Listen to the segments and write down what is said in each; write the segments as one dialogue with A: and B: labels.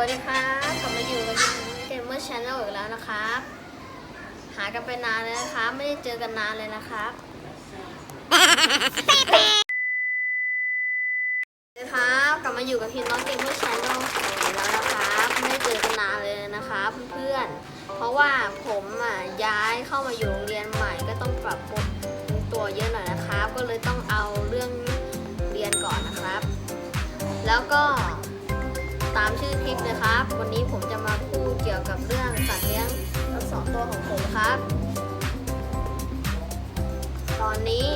A: วัสดีครับกลับมาอยู่กับเกมเมอร์ชาแนลอีกแล้วนะครับ หากันไปนานเลยนะครับไม่ได้เจอกันนานเลยนะครับสวัสดีครับกลับมาอยู่กับพี่น้องเกมเมอร์ชาแนลอีกแล้วนะครับ ไม่ได้เจอกันนานเลยนะครับ เพื่อนเพราะว่าผมอะย้ายเข้ามาอยู่โรงเรียนใหม่ก็ต้องปรับปรุงตัวเยอะหน่อยนะครับ ก็เลยต้องเอาเรื่องเรียนก่อนนะครับ แล้วก็ามชื่อคลิปเลยครับ วันนี้ผมจะมาพูดเกี่ยวกับเรื่องสัตว์เลี้ยงทั้งสองตัวของผมครับ ตอนนี้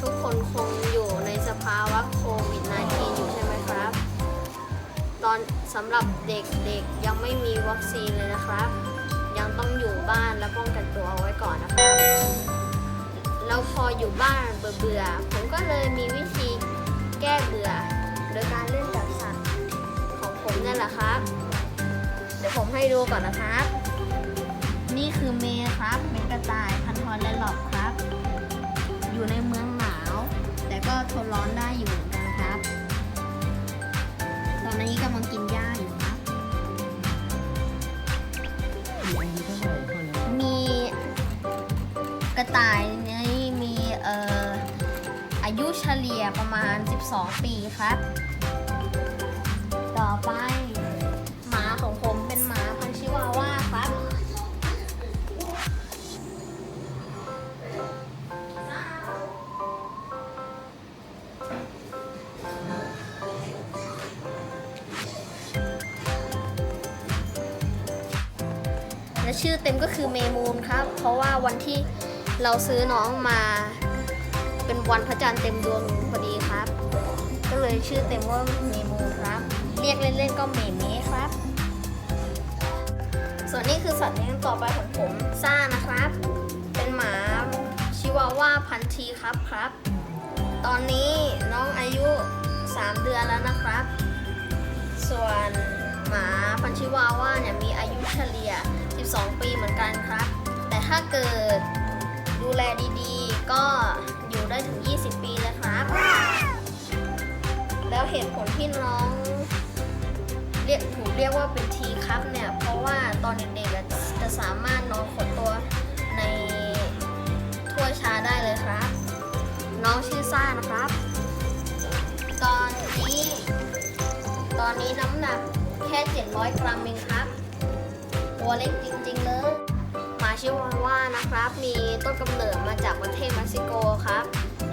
A: ทุกคนคงอยู่ในสภาวะโควิด -19 อยู่ใช่ไหมครับ ตอนสำหรับเด็กๆยังไม่มีวัคซีนเลยนะครับ ยังต้องอยู่บ้านและป้องกันตัวเอาไว้ก่อนนะครับ แล้วพออยู่บ้านเบื่อๆผมก็เลยมีวิธีแก้เบื่อ โดยการเล่นกับสัตว์ ผมนี่นแหละครับ เดี๋ยวผมให้ดูก่อนนะครับ นี่คือเมย์ครับเป็นกระต่ายพันธอลแลนหลอบครับ อยู่ในเมืองหนาว แต่ก็ทนร้อนได้อยู่เหมือนกันครับ ตอนนี้กำลังกินหญ้าอยู่ครับ มีกระต่ายนี่มีเอ่ออายุเฉลี่ยประมาณ 12 ปีครับ ต่อไป ชื่อเต็มก็คือเมมูนครับ เพราะว่าวันที่เราซื้อน้องมา เป็นวันพระจันทร์เต็มดวงพอดีครับ ก็เลยชื่อเต็มว่าเมมูนครับ เรียกเล่นๆก็เมเมครับ ส่วนนี้คือสัตว์เลี้ยงต่อไปของผมซ่านะครับ เป็นหมาชิวาว่าพันธีครับครับ ตอนนี้น้องอายุ 3 เดือนแล้วนะครับ ส่วนหมาพันธีชิวาว่าเนี่ยมีอายุเฉลี่ย 12 ปีเหมือนกันครับ แต่ถ้าเกิดดูแลดีๆ ก็อยู่ได้ถึง 20 ปีเลยครับ แล้วเหตุผลที่น้องเรียกถูกเรียกว่าเป็นทีครับเนี่ย เพราะว่าตอนเด็กๆจะสามารถนอนขดตัวในถ้วยชาได้เลยครับ น้องชื่อซ่านะครับ ตอนนี้ ตอนนี้น้ำหนักแค่ 700 กรัมเองครับ ตัวเล็กจริงๆเลยหมาชิวาว่านะครับ มีต้นกำเนิดมาจากประเทศเม็กซิโกครับ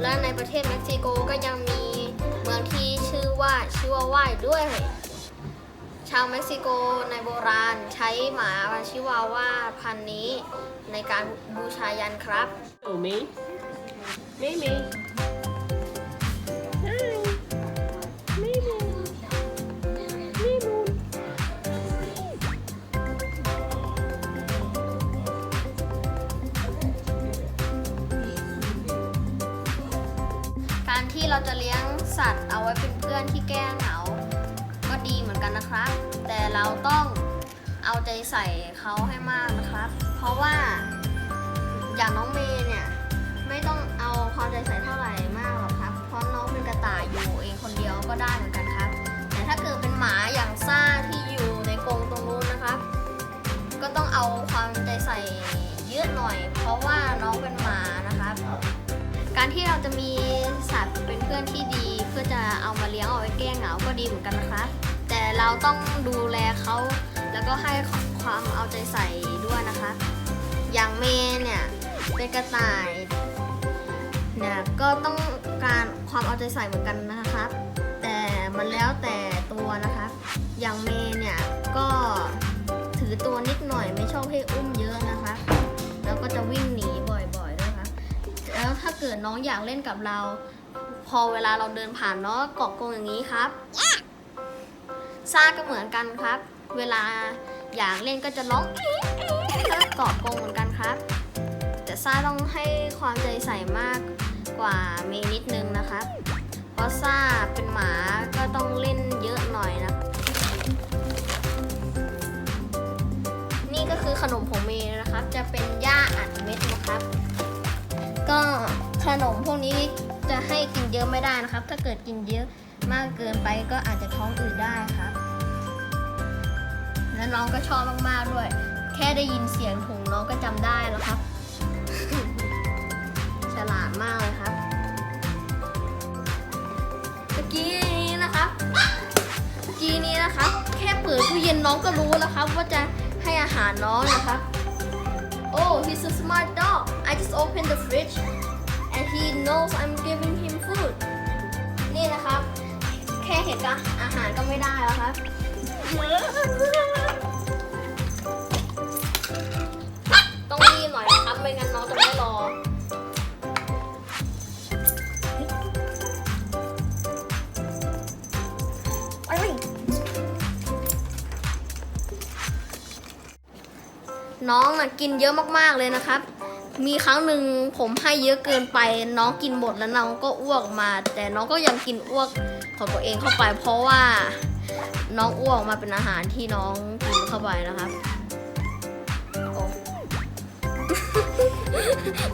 A: และในประเทศเม็กซิโกก็ยังมีเมืองที่ชื่อว่าชิวาว่าด้วย ชาวเม็กซิโกในโบราณใช้หมาชิวาว่าพันนี้ในการบูชายันครับ
B: Oh, me? Mimi.
A: เราจะเลี้ยงสัตว์เอาไว้เป็นเพื่อนที่แก้เหงา ก็ดีเหมือนกันนะครับ แต่เราต้องเอาใจใส่เขาให้มากนะครับ เพราะว่าอย่างน้องเมย์เนี่ยไม่ต้องเอาความใจใส่เท่าไหร่มากหรอกครับ เพราะน้องเป็นกระต่ายอยู่เองคนเดียวก็ได้เหมือนกัน การที่เราจะมีสัตว์เป็นเพื่อนที่ดี เพื่อจะเอามาเลี้ยงเอาไว้แก้เหงาก็ดีเหมือนกันนะคะ แต่เราต้องดูแลเขาแล้วก็ให้ความเอาใจใส่ด้วยนะคะ อย่างเมย์เนี่ยเป็นกระต่ายเนี่ยก็ต้องการความเอาใจใส่เหมือนกันนะครับ แต่มันแล้วแต่ตัวนะคะอย่างเมย์เนี่ยก็ถือตัวนิดหน่อยไม่ชอบให้อุ้มเยอะนะคะ เกิดน้องอยากเล่นกับเรา พอเวลาเราเดินผ่านน้องเกาะกรงอย่างนี้ครับซ่าก็เหมือนกันครับ เวลาอยากเล่นก็จะร้องเก็เกาะกรงเหมือนกันครับ แต่ซ่าต้องให้ความใจใส่มากกว่าเมย์นิดนึงนะครับ เพราะซ่าเป็นหมาก็ต้องเล่นเยอะหน่อยนะนี่ก็คือขนมของเมย์นะครับ จะเป็นหญ้าอัดเม็ดนะครับ ก็ ขนมพวกนี้จะให้กินเยอะไม่ได้นะครับ ถ้าเกิดกินเยอะมากเกินไปก็อาจจะท้องอืดได้ครับ และน้องก็ชอบมากๆด้วย แค่ได้ยินเสียงถุงน้องก็จำได้แล้วครับ ฉลาดมากเลยครับเมื่อกี้นี้นะครับเมื่อกี้นี้นะครับ แค่เปิดตู้เย็นน้องก็รู้แล้วครับ ว่าจะให้อาหารน้องนะครับ Oh he's a smart dog I just opened the fridge knows I'm giving him food นี่นะครับ แค่เห็นกับอาหารก็ไม่ได้แล้วครับต้องรีบหน่อยนะครับ ไม่งั้นน้องจะไม่รอ น้องน่ะกินเยอะมากๆเลยนะครับ มีครั้งหนึ่งผมให้เยอะเกินไป น้องกินหมดแล้วน้องก็อ้วกมา แต่น้องก็ยังกินอ้วกของตัวเองเข้าไป เพราะว่าน้องอ้วกมาเป็นอาหารที่น้องกินเข้าไปนะครับ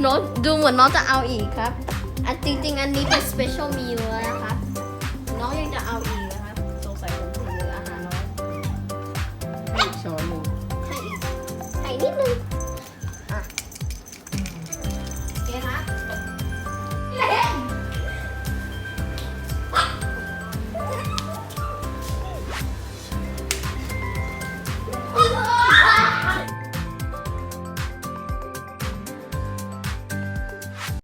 A: น้องดูเหมือนน้องจะเอาอีกครับอันจริงๆ อันนี้เป็น special meal แล้วนะครับ